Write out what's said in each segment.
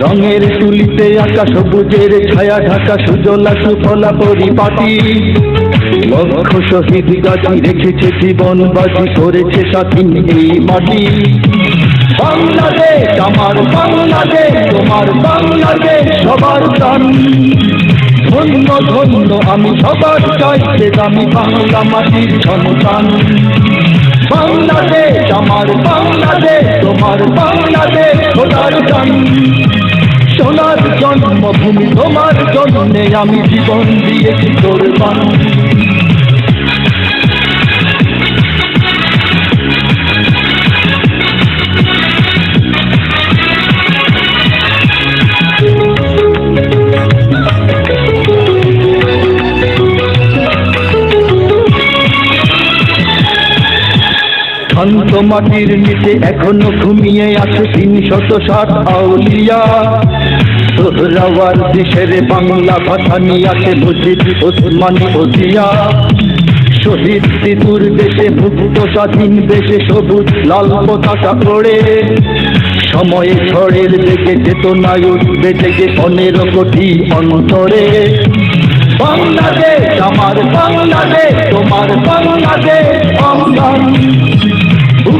রঙের তুলিতে আঁকা সবুজের ছায়া ঢাকা সুজলা সুফলা পরিপাটি। লক্ষ শহীদ গাছি রেখেছে জীবন বাজি করেছে স্বাধীন এই মাটি। বাংলাদেশ, আমার বাংলাদেশ, তোমার বাংলাদেশ, সবার প্রাণ। ধন্য ধন্য, আমি সবার চাইতে আমি বাংলা মাটির সন্তান। বাংলাদেশ, আমার বাংলাদেশ, তোমার বাংলাদেশ সোনার গান সোনার জন্মভূমি তোমার জন্মে আমি জীবন দিয়েছি কোরবান। শান্ত মাটির নিচে এখনও ঘুমিয়ে আছে তিন শত ষাট আউলিয়া। সোহরাওয়ার দেশের বাংলা ভাষা নিয়ে আছে মুজিব ওসমানী ওসিয়া শহীদ সিঁদুর দেশে মুক্ত স্বাধীন দেশে সবুজ লাল পতাকা ওড়ে। সময়ে ঝড়ের দেখে চেতনায় উঠবে জেগে পনেরো কোটি অন্তরে। বাংলাদেশ, আমার বাংলাদেশ, তোমার বাংলাদেশ অঙ্গন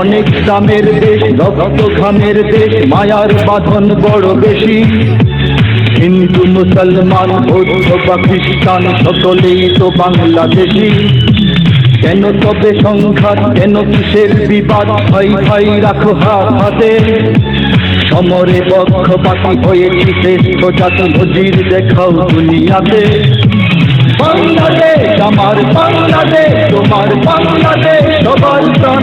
অনেক দামের দেশ রক্ত ঘামের দেশ, মায়ার বাঁধন বড় বেশি। হিন্দু, মুসলমান, বৌদ্ধ খ্রিস্টান, সকলেই তো বাংলাদেশি। কেন তবে সংঘাত, কেন কিসের বিবাদ? ভাই ভাই, রাখো হাত সমরে পক্ষপাতি হয়েছি শ্রেষ্ঠ জাতি নজির দেখাও দুনিয়াতে। বাংলাদেশ, আমার বাংলাদেশ, তোমার বাংলাদেশ, সবার প্রাণ।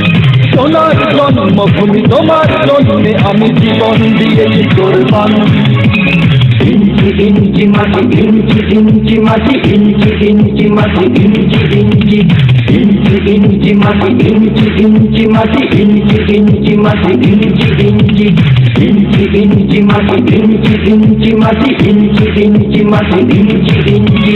সোনার জন্মভূমি তোমার জন্যে আমি জীবন দিয়েছি কোরবান। ইঞ্চি ইঞ্চি মাটি, ইঞ্চি ইঞ্চি মাটি, ইঞ্চি ইঞ্চি মাটি, ইঞ্চি ইঞ্চি। ইঞ্চি ইঞ্চি মাটি, ইঞ্চি ইঞ্চি মাটি, ইঞ্চি ইঞ্চি মাটি, ইঞ্চি ইঞ্চি। ইঞ্চি ইঞ্চি মাটি, ইঞ্চি ইঞ্চি মাটি, ইঞ্চি ইঞ্চি মাটি, ইঞ্চি ইঞ্চি।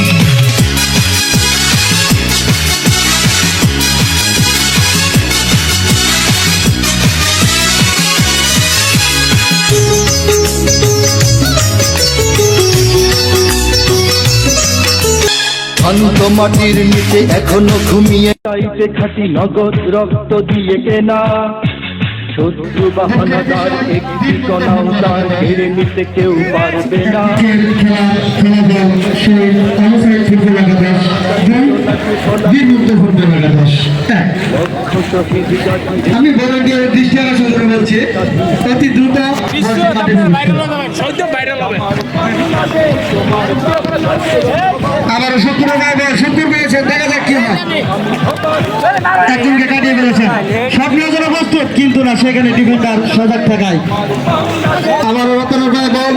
শান্ত মাটির নিচে এখনও ঘুমিয়ে চাইতে খাটি নগদ রক্ত দিয়ে কেনা। শত্রু বাহানাদার একটি ঠিকানাও তার কেড়ে নিতে কেউ পারবে না। আমি দৃষ্টি আকর্ষণ বলছি অতি দ্রুত আবার শুক্র শুক্র পেয়েছেন দেখা যাক কি হয়। একজনকে কাটিয়ে ফেলেছেন। সব নিয়ে প্রস্তুত কিন্তু না সেখানে ডিফেন্ডার সজাগ থাকায় আমার রতন ভাই বল।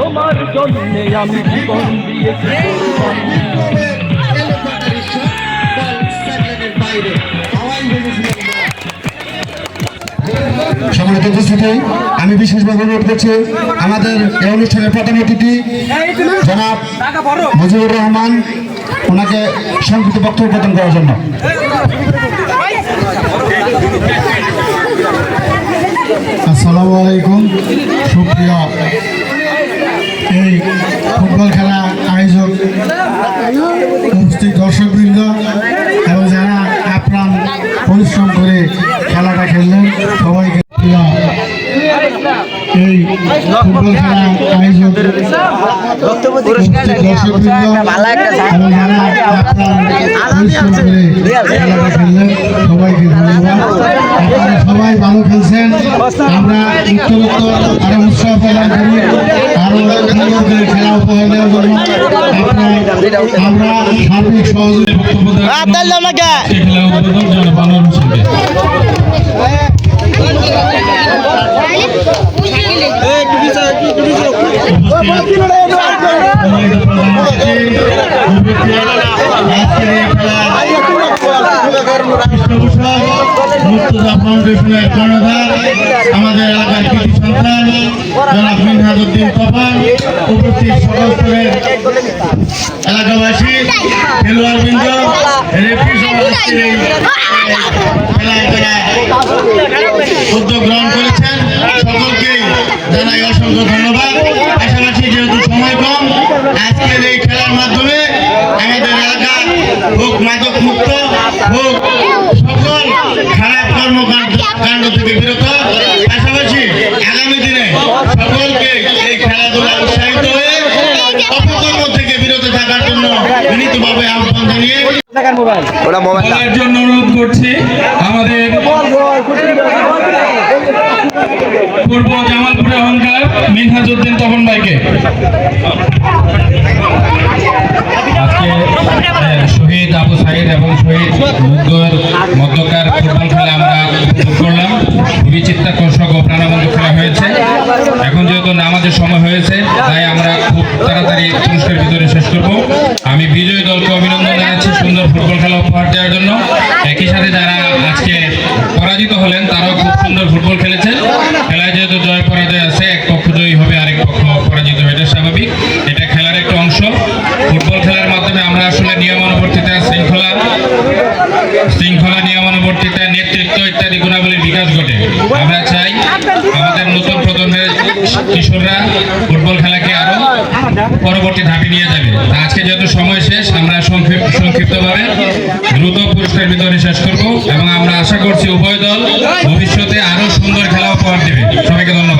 তোমার জন্যে আমি জীবন দিয়েছি কোরবানি। সম্মানিত উপস্থিতি আমি বিশেষভাবে অনুরোধ করছি, আমাদের এই অনুষ্ঠানের প্রধান অতিথি, জনাব মুজিবুর রহমান, ওনাকে সংক্ষিপ্ত বক্তব্য প্রদান করার জন্য। আসসালামু আলাইকুম, সুপ্রিয়। এই ফুটবল খেলা আয়োজক উপস্থিত দর্শকবৃন্দ এবং যারা আপ্রাণ পরিশ্রম করে খেলাটা খেললেন সবাইকে এই ফুটবল খেলা সবাইকে ধন্যবাদ আপনারা সবাই ভালো খেলছেন। আমরা উত্তরোত্তর আরও উৎসাহ প্রদান করি। আরও সুন্দর করে খেলা উপহার দেওয়ার জন্য। আমরা সার্বিক সহযোগী বক্তব্য দেওয়ার জন্য আজকে খেলা আমাদের এলাকার কৃতি সন্তান জনাব মিনহাজুদ্দিন তফান উপস্থিত সকল এলাকাবাসী খেলোয়াড়বৃন্দ খেলায় তারা উদ্যোগ গ্রহণ করেছেন সকলকেই জানাই অসংখ্য ধন্যবাদ পাশাপাশি যেহেতু সময় কম, আজকের এই খেলার মাধ্যমে আমাদের হোক মাদক মুক্ত হোক সকল খারাপ কর্মকাণ্ড কাণ্ড থেকে বিরত। পাশাপাশি আগামী দিনে সকলকে এই খেলাধুলা উৎসাহিত হয়ে অপকর্ম থেকে বিরত থাকার জন্য বিনীতভাবে আহ্বান জানিয়ে বলার জন্য অনুরোধ করছি আমাদের পূর্ব জামালপুরে অহংকার মিনহাজউদ্দিন তপন ভাইকে। মুগ্ধর মধ্যকার ফুটবল খেলা আমরা করলাম। খুবই চিত্তাকর্ষক ও প্রাণবন্ত খেলা হয়েছে। এখন যেহেতু নামাজের সময় হয়েছে, তাই আমরা খুব তাড়াতাড়ি পুরস্কার ভিতরে শেষ করব। আমি বিজয়ী দলকে অভিনন্দন জানাচ্ছি সুন্দর ফুটবল খেলা উপহার দেওয়ার জন্য। একই সাথে যারা আজকে পরাজিত হলেন, তারাও খুব সুন্দর ফুটবল খেলেছেন। খেলায় যেহেতু জয় পরাজয় আছে, এক পক্ষ জয়ী হবে কিশোররা ফুটবল খেলাকে আরও পরবর্তী ধাপে নিয়ে যাবে। আজকে যেহেতু সময় শেষ, আমরা সংক্ষিপ্ত সংক্ষিপ্তভাবে দ্রুত পুরস্কার বিতরণ শেষ করব এবং আমরা আশা করছি উভয় দল ভবিষ্যতে আরও সুন্দর খেলা উপহার দেবে। সবাইকে ধন্যবাদ।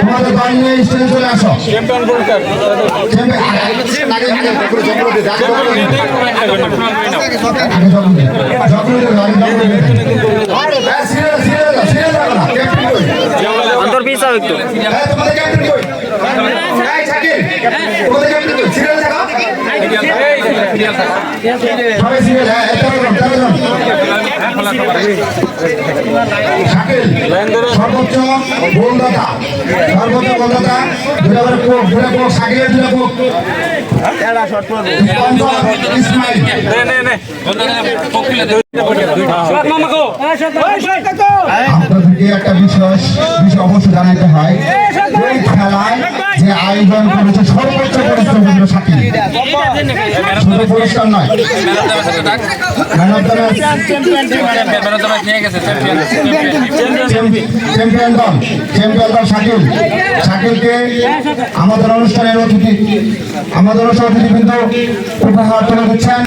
তোমাদের দল নিয়ে স্টেজে চলে আসো। চ্যাম্পিয়ন পুরস্কার অন্তর পিস হবে একটু। হ্যাঁ শাকিল সর্বোচ্চ গোলদাতা সর্বোচ্চ গোলদাতা দুটা করে কোক দুটা কোক শাকিলের দুটা কোক। আপনাদেরকে একটা বিশেষ বিষয় অবশ্যই জানাতে হয়। আয়োজন করেছে সর্বোচ্চ হলো শাকিল শুধু পুরস্কার নয় চ্যাম্পিয়ন দল চ্যাম্পিয়ন দল শাকিল শাকিলকে আমাদের অনুষ্ঠানের অতিথি আমাদের অতিথি কিন্তু উপহার তুলে দিচ্ছেন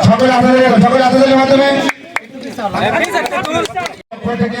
সকলে হাতে সকলে হাতে মাধ্যমে থেকে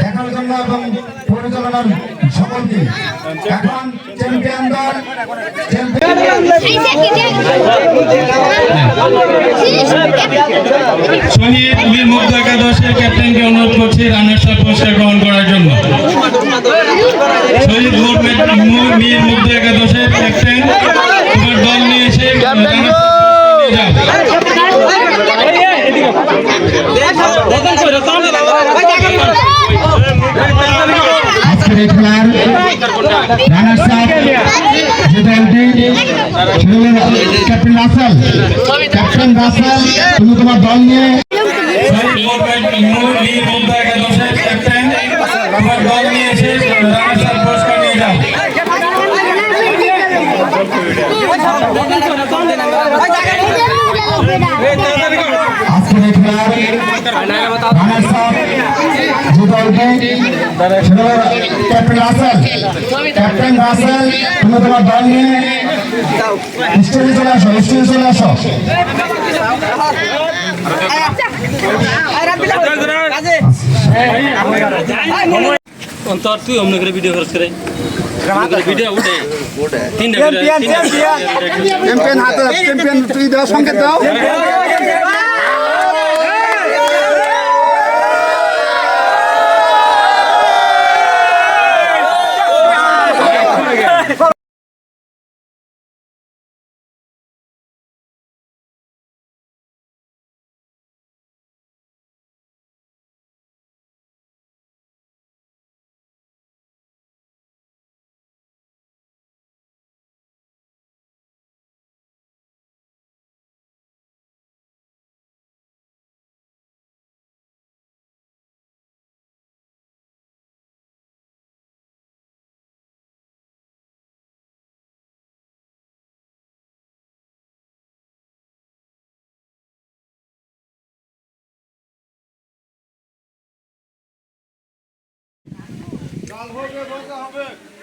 দেখার জন্য এবং পরিচালনার সকলকে। এখন চ্যাম্পিয়ন দল, শহীদ বীর মুগ্ধ একাদশের ক্যাপ্টেনকে অনুরোধ করছি রানের পুরস্কার গ্রহণ করার জন্য। শহীদ বীর মুগ্ধ দলটি ক্যাপ্টেন রাসেল তুমি তোমার দল নিয়ে আজকের খেলার রানার সাপ হলো ক্যাপ্টেন রাসেল ক্যাপ্টেন রাসেল তুমি তোমার দল নিয়ে স্টেজে চলে আসো স্টেজে চলে আসো। অন্তর তুই অমনি করে ভিডিও খরচ করে। ভিডিও উঠে। তিনটা চ্যাম্পিয়ন হাতে চ্যাম্পিয়ন তুই দাও সংকেত দাও। হবে হবে।